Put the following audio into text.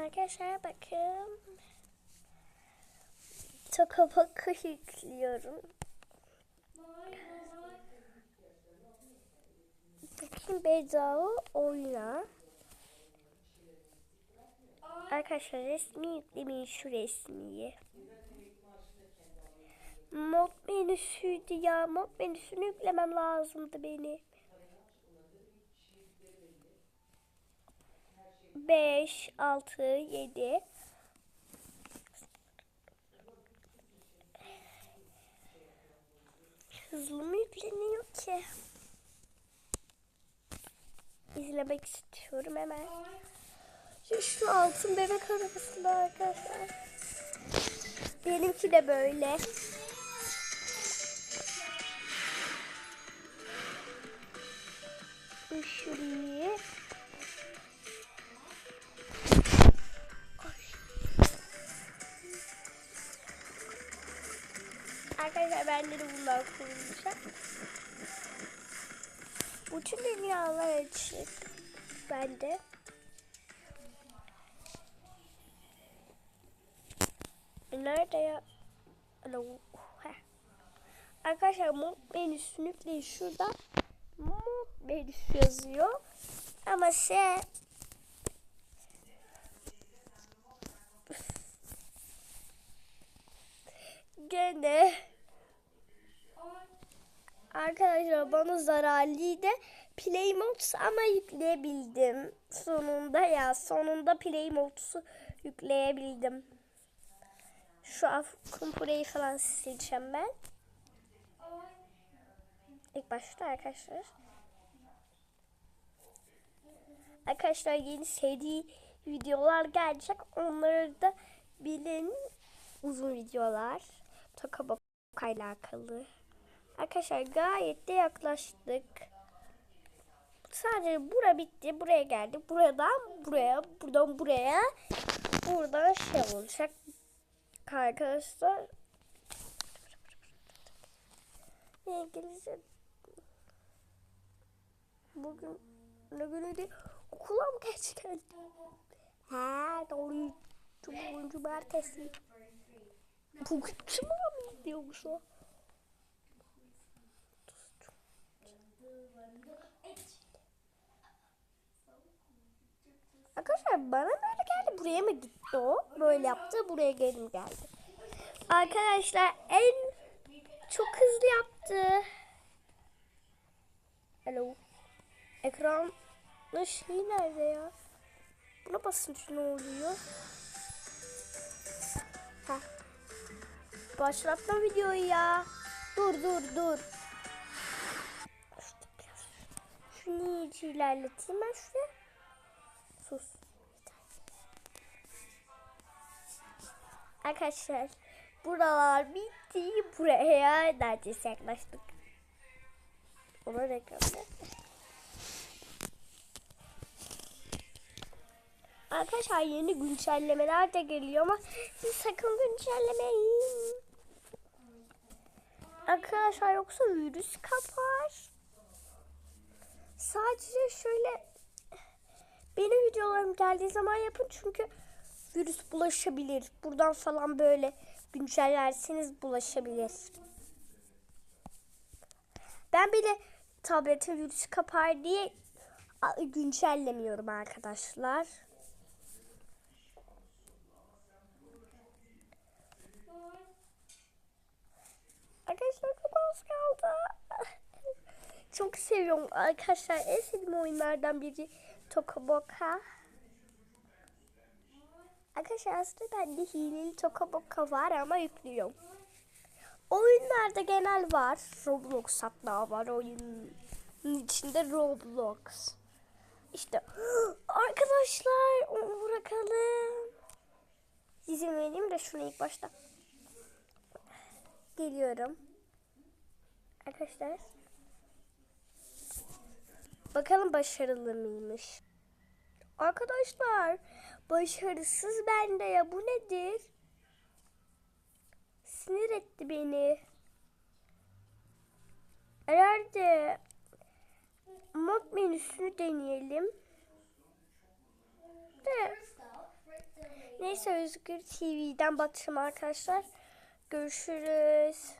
Arkadaşlar bakın. Tokaboku yüklüyorum. Bakın bedava oyna. Arkadaşlar resmi yüklemeyin şu resmiyi. Mod menüsüydü ya. Mod menüsünü yüklemem lazımdı beni. 5, 6, 7. Hızlı mı yükleniyor ki? İzlemek istiyorum hemen. Şu, altın bebek arabası da arkadaşlar. Benimki de böyle. Şurayı. Arkadaşlar ben de bundan kullanacağım. Bütün dünyalar açık. Bende. Nerede ya? Alo. Heh. Arkadaşlar mod menüsünü yükleyin. Şurada menüsü yazıyor. Ama şey gene arkadaşlar bana zararlıydı. Play Mods ama yükleyebildim. Sonunda ya sonunda Play Mods'u yükleyebildim. Şu an kumpureyi falan sileceğim ben. İlk başta arkadaşlar. Arkadaşlar yeni seri videolar gelecek. Onları da bilin. Uzun videolar. Tokabok alakalı. Arkadaşlar gayet de yaklaştık. Sadece bura bitti. Buraya geldik. Buradan buraya. Buradan buraya. Buradan şey olacak. Arkadaşlar. İngilizce. Bugün ne günüydü? Okulam geç geldi. Ha doğru. Bugün cumartesi. Bugün cuma mıydı yoksa? Arkadaşlar bana böyle geldi. Buraya mı gitti o? Böyle yaptı. Buraya geri mi geldi? Arkadaşlar en çok hızlı yaptı. Hello. Ekran şey nerede ya? Buna basınca ne oluyor? Ha. Başlatma videoyu ya. Dur dur dur. Şunu iyice ilerleteyim ben şuraya. Sus. Arkadaşlar buralar bitti. Buraya neredeyse yaklaştık. Ona reklamda. Arkadaşlar yeni güncellemeler de geliyor ama siz sakın güncellemeyin. Arkadaşlar yoksa virüs kapar. Sadece şöyle benim videolarım geldiği zaman yapın çünkü virüs bulaşabilir. Buradan falan böyle güncellerseniz bulaşabilir. Ben bile tablete virüs kapar diye güncellemiyorum arkadaşlar. Arkadaşlar çok az kaldı. çok seviyorum arkadaşlar. En sevdiğim oyunlardan biri Tokaboka. Arkadaşlar aslında bende hileli Tokaboka var ama yüklüyorum. Oyunlarda genel var. Roblox hatta var oyunun içinde Roblox. İşte arkadaşlar onu bırakalım. İzin vereyim de şunu ilk başta. Geliyorum. Arkadaşlar. Bakalım başarılı mıymış. Arkadaşlar başarısız bende ya bu nedir? Sinir etti beni. Herhalde mod menüsünü deneyelim. De. Neyse Özgür TV'den bakacağım arkadaşlar. Görüşürüz.